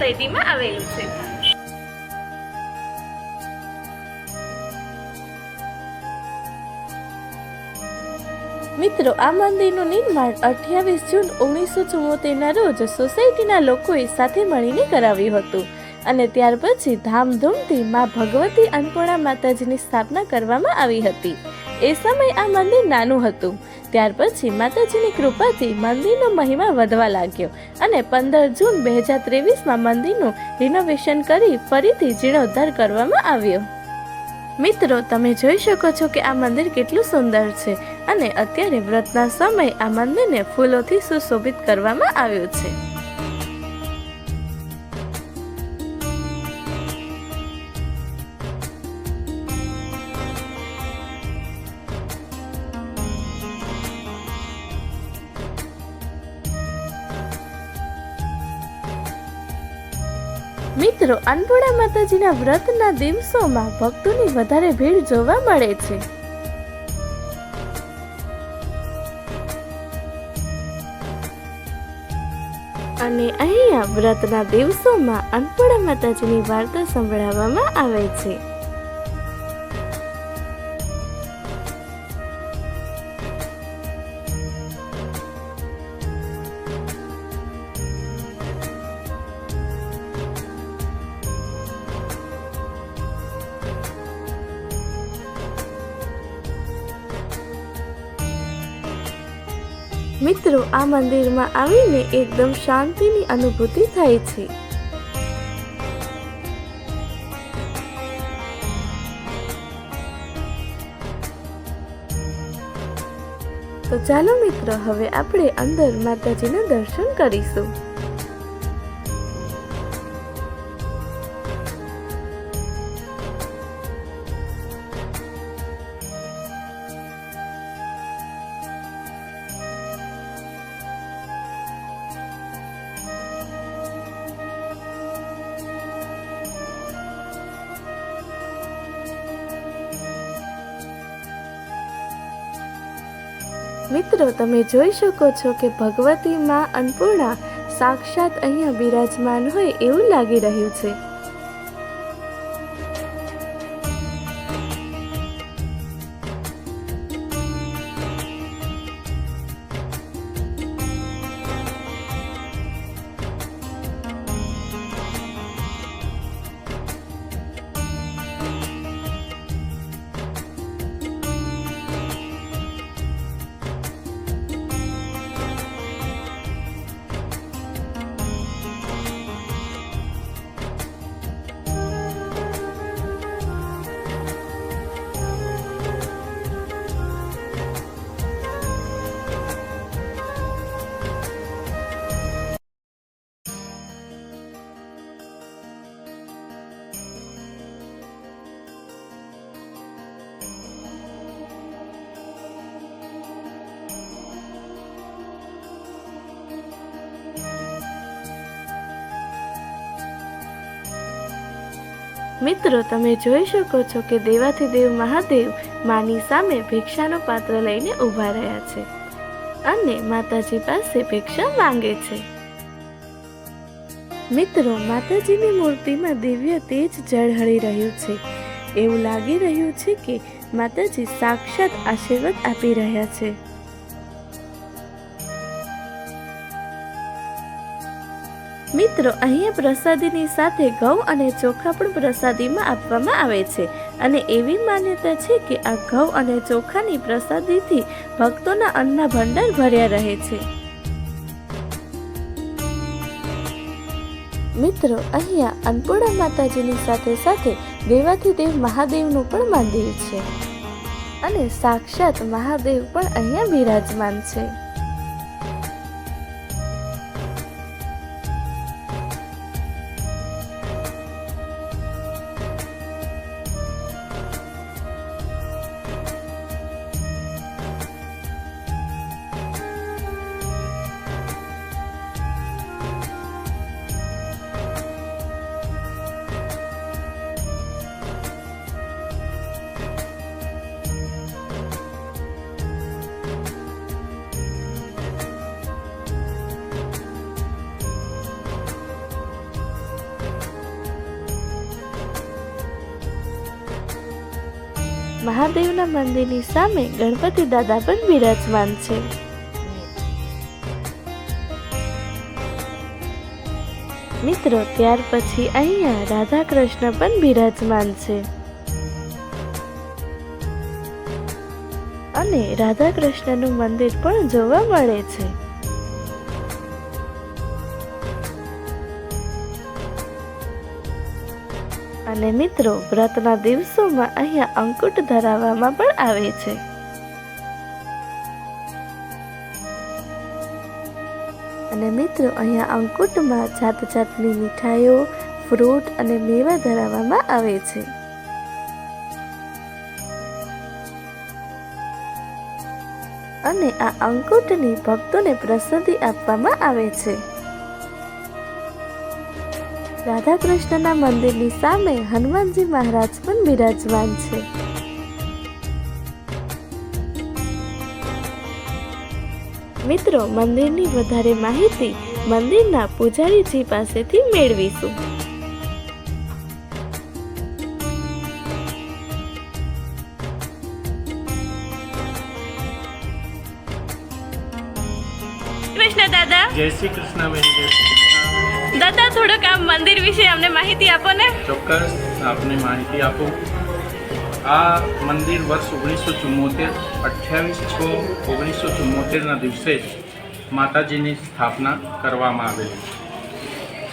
સોસાયટીમાં આવેલું છે. મિત્રો, આ મંદિરનું નિર્માણ અઠ્યાવીસ જૂન ઓગણીસો ચુમ્મોતેરના રોજ સોસાયટીના લોકોએ સાથે મળીને કરાવ્યું હતું. અને ત્યાર પછી ધામધૂમથી મા ભગવતી અન્નપૂર્ણા માતાજીની સ્થાપના કરવામાં આવી હતી. એ સમયે આ મંદિર નાનું હતું. ત્યાર પછી માતાજીની કૃપાથી મંદિરનો મહિમા વધવા લાગ્યો અને પંદર જૂન બે હજાર ત્રેવીસમાં મંદિરનું રિનોવેશન કરી ફરીથી જીર્ણોદ્ધાર કરવામાં આવ્યો. મિત્રો, તમે જોઈ શકો છો કે આ મંદિર કેટલું સુંદર છે અને અત્યારે વ્રતના સમયે આ મંદિરને ફૂલોથી સુશોભિત કરવામાં આવ્યું છે. મિત્રો અન્નપૂર્ણા માતાજીના વ્રતના દિવસોમાં ભક્તોની વધારે ભીડ જોવા મળે છે. અને અહીંયા વ્રતના દિવસોમાં અન્નપૂર્ણા માતાજીની વાર્તા સંભળાવવામાં આવે છે. આ મંદિરમાં આવીને એકદમ શાંતિની અનુભૂતિ થાય છે. તો ચાલો મિત્રો, હવે આપણે અંદર માતાજીના દર્શન કરીશું. મિત્રો, તમે જોઈ શકો છો કે ભગવતી માં અન્નપૂર્ણા સાક્ષાત અહીંયા બિરાજમાન હોય એવું લાગી રહ્યું છે. મિત્રો, તમે જોઈ શકો છો કે દેવાધિદેવ મહાદેવ માની સામે ભિક્ષાનો પાત્ર લઈને ઊભા રહ્યા છે અને માતાજી પાસે ભિક્ષા માંગે છે. મિત્રો, માતાજીની મૂર્તિમાં દિવ્ય તેજ ઝળહળી રહ્યું છે. એવું લાગી રહ્યું છે કે માતાજી સાક્ષાત આશીર્વાદ આપી રહ્યા છે. મિત્રો, અહીંયા પ્રસાદીની સાથે ઘઉં અને ચોખા પણ પ્રસાદીમાં આપવામાં આવે છે. અને એવી માન્યતા છે કે આ ઘઉં અને ચોખાની પ્રસાદીથી ભક્તોના અન્નના ભંડાર ભર્યા રહે છે. મિત્રો, અહીંયા અન્નપૂર્ણા માતાજીની સાથે સાથે દેવાધિદેવ મહાદેવનું પણ મંદિર છે. અને સાક્ષાત મહાદેવ પણ અહીંયા બિરાજમાન છે. મહાદેવના મંદિરની સામે ગણપતિ દાદા પણ બિરાજમાન છે. મિત્રો, ત્યાર પછી અહીંયા રાધા કૃષ્ણ પણ બિરાજમાન છે. અને રાધા કૃષ્ણનું મંદિર પણ જોવા મળે છે. અને મિત્રો, વ્રતના દિવસોમાં અહીંયા અંકુટ ધરાવવામાં પણ આવે છે. અને મિત્રો, અહીંયા અંકુટમાં જાત જાતની મીઠાઈઓ, ફ્રૂટ અને મેવા ધરાવવામાં આવે છે. અને આ અંકુટની ભક્તોને પ્રસિદ્ધિ આપવામાં આવે છે. રાધા કૃષ્ણના મંદિરની સામે હનુમાનજી મહારાજ પણ બિરાજમાન છે. મિત્રો મંદિરની વધારે માહિતી મંદિરના પૂજારીજી પાસેથી મેળવીશું. કૃષ્ણ દાદા. જય શ્રી કૃષ્ણ બેન જય શ્રી કૃષ્ણ. દાદા, થોડુંક આ મંદિર વિશે અમને માહિતી આપો ને. ચોક્કસ, આપને માહિતી આપો. આ મંદિર વર્ષ ઓગણીસો ચુમ્મોતેર અઠ્યાવીસ છ ઓગણીસો ચુમ્મોતેરના દિવસે જ માતાજીની સ્થાપના કરવામાં આવેલી.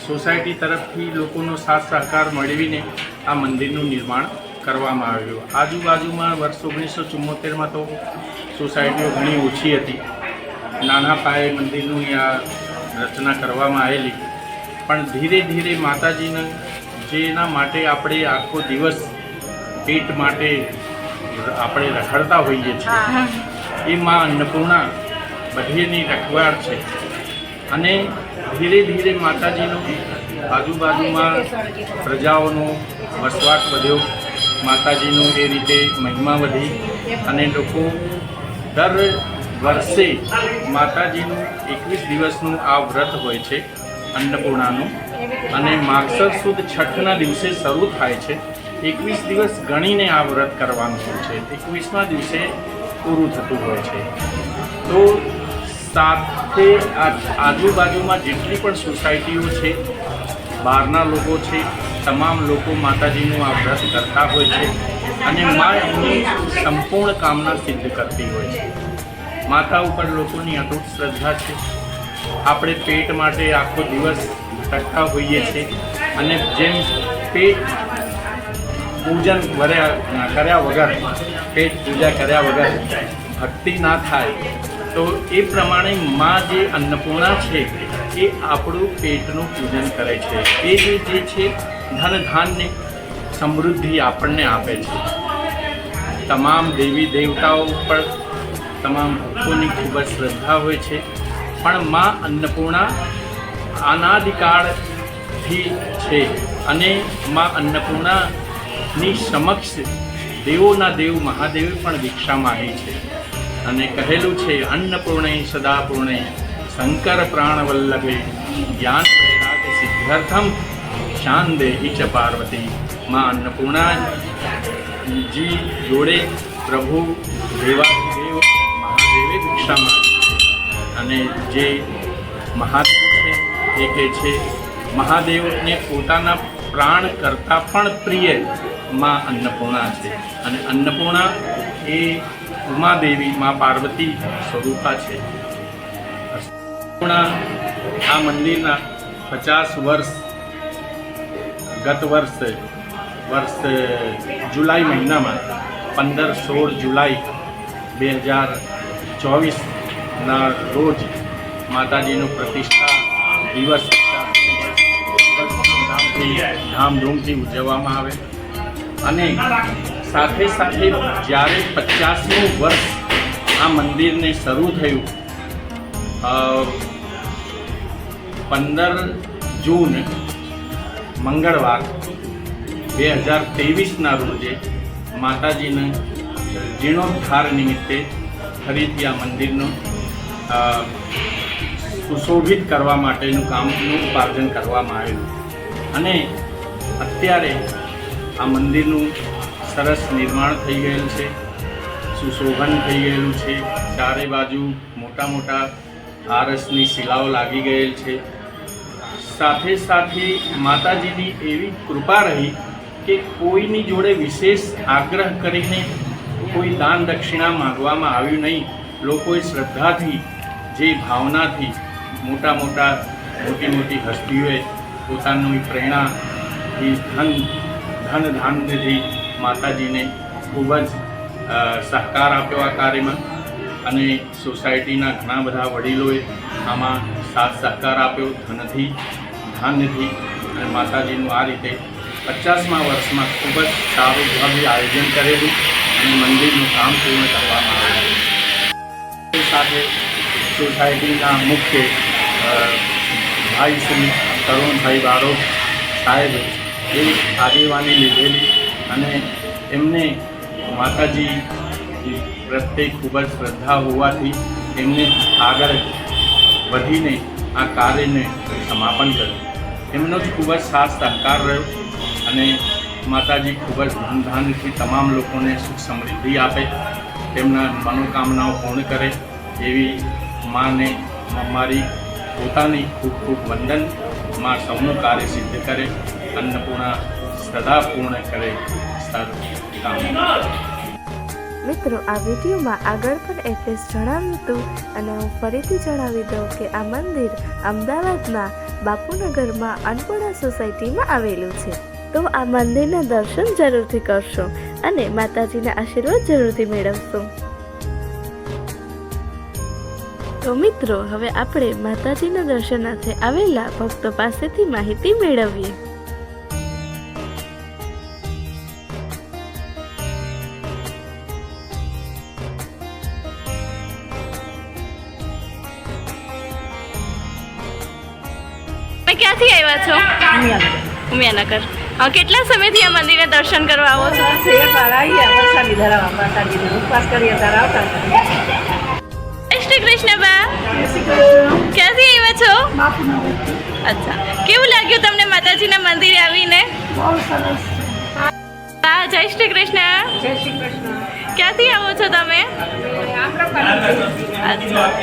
સોસાયટી તરફથી લોકોનો સાથ સહકાર મેળવીને આ મંદિરનું નિર્માણ કરવામાં આવ્યું. આજુબાજુમાં વર્ષ ઓગણીસો ચુમ્મોતેરમાં તો સોસાયટીઓ ઘણી ઓછી હતી. નાના પાયે મંદિરનું આ રચના કરવામાં આવેલી. પણ ધીરે ધીરે માતાજીને જેના માટે આપણે આખો દિવસ પેટ માટે આપણે રખડતા હોઈએ છીએ એ માં અન્નપૂર્ણા બધીની રખવાડ છે. અને ધીરે ધીરે માતાજીનો આજુબાજુમાં પ્રજાઓનો વસવાટ વધ્યો. માતાજીનો એ રીતે મહિમા વધી અને લોકો દર વર્ષે માતાજીનું એકવીસ દિવસનું આ વ્રત હોય છે. અન્નપૂર્ણાનું. અને માગસર સુદ છઠના દિવસે શરૂ થાય છે. એકવીસ દિવસ ગણીને આ વ્રત કરવાનું હોય છે. એકવીસમા દિવસે પૂરું થતું હોય છે. તો સાથે આજુબાજુમાં જેટલી પણ સોસાયટીઓ છે, બહારના લોકો છે, તમામ લોકો માતાજીનું આ વ્રત કરતા હોય છે અને મા એમની સંપૂર્ણ કામના સિદ્ધ કરતી હોય છે. માતા ઉપર લોકોની અતૂટ શ્રદ્ધા છે. આપણે પેટ માટે આખો દિવસ ભટકતા હોઈએ છીએ. અને જેમ પેટ પૂજન કર્યા વગર, પેટ પૂજા કર્યા વગર ભક્તિ ના થાય, તો એ પ્રમાણે માં જે અન્નપૂર્ણા છે, એ આપણું પેટનું પૂજન કરે છે. એ જે જે છે, ધન ધાન્ય સમૃદ્ધિ આપણને આપે છે. તમામ દેવી દેવતાઓ પર તમામ ભક્તોની ખૂબ જ શ્રદ્ધા હોય છે. પણ માં અન્નપૂર્ણા અનાદિકાળથી છે અને માં અન્નપૂર્ણાની સમક્ષ દેવોના દેવ મહાદેવે પણ દીક્ષા માગી છે. અને કહેલું છે, અન્નપૂર્ણે સદાપૂર્ણે શંકર પ્રાણવલ્લભે જ્ઞાન વૈરાગ સિદ્ધાર્થમ શાન દેહી ચ પાર્વતી. માં અન્નપૂર્ણાજી જોડે પ્રભુ દેવાદેવ મહાદેવે દીક્ષા માંગી અને જે મહાદેવ છે, એ કહે છે, મહાદેવને પોતાના પ્રાણ કરતાં પણ પ્રિયમાં અન્નપૂર્ણા છે. અને અન્નપૂર્ણા એ ઉમાદેવી મા પાર્વતી સ્વરૂપા છે. અન્નપૂર્ણા આ મંદિરના પચાસ વર્ષ, ગત વર્ષ વર્ષ, જુલાઈ મહિનામાં પંદર સોળ જુલાઈ બે હજાર ચોવીસના રોજ માતાજીનો પ્રતિષ્ઠા દિવસ ધામધૂમથી ઉજવવામાં આવે. અને સાથે સાથે જ્યારે પચાસમું વર્ષ આ મંદિરને શરૂ થયું પંદર જૂન, મંગળવાર, બે હજાર ત્રેવીસના રોજે માતાજીના જીર્ણોદ્ધાર નિમિત્તે ફરીથી આ મંદિરનું સુશોભિત કરવા માટેનું કામનું ઉપાર્જન કરવામાં આવ્યું. અને અત્યારે આ મંદિરનું સરસ નિર્માણ થઈ ગયેલું છે, સુશોભન થઈ ગયેલું છે, ચારે બાજુ મોટા મોટા આરસની શિલાઓ લાગી ગયેલ છે. સાથે સાથે માતાજીની એવી કૃપા રહી કે કોઈની જોડે વિશેષ આગ્રહ કરીને કોઈ દાન દક્ષિણા માંગવામાં આવ્યું નહીં. લોકોએ શ્રદ્ધાથી, જે ભાવનાથી મોટા મોટા, મોટી મોટી હસ્તીઓએ પોતાની પ્રેરણાથી ધન ધન ધાન્યથી માતાજીને ખૂબ જ સહકાર આપ્યો આ કાર્યમાં. અને સોસાયટીના ઘણા બધા વડીલોએ આમાં સાથ સહકાર આપ્યો, ધનથી ધાન્યથી અને માતાજીનું આ રીતે પચાસમા વર્ષમાં ખૂબ જ સારું, ભવ્ય આયોજન કરેલું અને મંદિરનું કામ પૂર્ણ કરવામાં આવેલું એ સાથે સોસાયટીના મુખ્ય ભાઈ શ્રી તરુણભાઈ બારોટ સાહેબ એ આગેવાની લીધેલી અને એમને માતાજી પ્રત્યે ખૂબ જ શ્રદ્ધા હોવાથી એમને આગળ વધીને આ કાર્યને સમાપન કર્યું. એમનો જ ખૂબ જ સાથ સહકાર રહ્યો અને માતાજી ખૂબ જ ધનધાનથી તમામ લોકોને સુખ સમૃદ્ધિ આપે, તેમના મનોકામનાઓ પૂર્ણ કરે એવી માને મારી પોતાની ખૂબ ખૂબ વંદન. માં સૌનું કાર્ય સિદ્ધ કરે, અન્નપૂર્ણા સદા પૂર્ણ કરે. મિત્રો, આ વિડીયોમાં આગળ પણ એડ્રેસ જણાવ્યું હતું અને હું ફરીથી જણાવી દઉં કે આ મંદિર અમદાવાદના બાપુનગરમાં અન્નપૂર્ણા સોસાયટીમાં આવેલું છે. તો આ મંદિરના દર્શન જરૂરથી કરશો અને માતાજીના આશીર્વાદ જરૂરથી મેળવશો. તો મિત્રો હવે આપણે માતાજીના દર્શનાર્થે આવેલા ભક્તો પાસેથી માહિતી મેળવીએ. તમે ક્યાંથી આવ્યા છો? ઉમિયાનગર. હા કેટલા સમયથી આ મંદિરે દર્શન કરવા આવો છો? વરસાદી ધરાવા માતાજીને ઉપવાસ કરીએ ત્યારે આવતા શ્રી કૃષ્ણ બા ક્યાંથી આવ્યા છો? અચ્છા. કેવું લાગ્યું તમને માતાજીના મંદિરે આવીને? હા જય શ્રી કૃષ્ણ. જય શ્રી કૃષ્ણ. ક્યાંથી આવો છો તમે?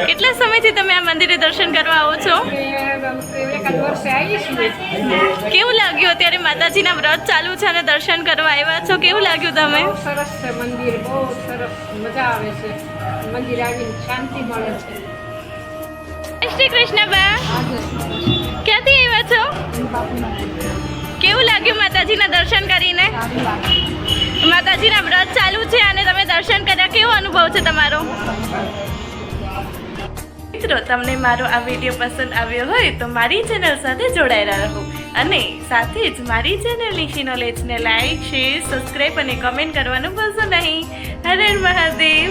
કેટલા સમયથી તમે આ મંદિરે દર્શન કરવા આવો છો? કેવું લાગ્યું અત્યારે માતાજીના વ્રત ચાલુ છે અને દર્શન કરવા આવ્યા છો? કેવું લાગ્યું તમે? સરસ છે મંદિર. બહુ સરસ. મજા આવે છે. શ્રી કૃષ્ણ બા ક્યાંથી આવ્યા છો? કેવું લાગ્યું માતાજીના દર્શન કરીને? માતાજીના વ્રત ચાલુ છે અને તમે દર્શન કર્યા, કેવો અનુભવ છે તમારો? મિત્રો, તમને મારો આ વીડિયો પસંદ આવ્યો હોય તો મારી ચેનલ સાથે જોડાયેલા રહો અને સાથે જ મારી ચેનલની નોલેજને લાઈક શેર સબસ્ક્રાઈબ અને કમેન્ટ કરવાનું ભૂલશો નહીં. હરે મહાદેવ.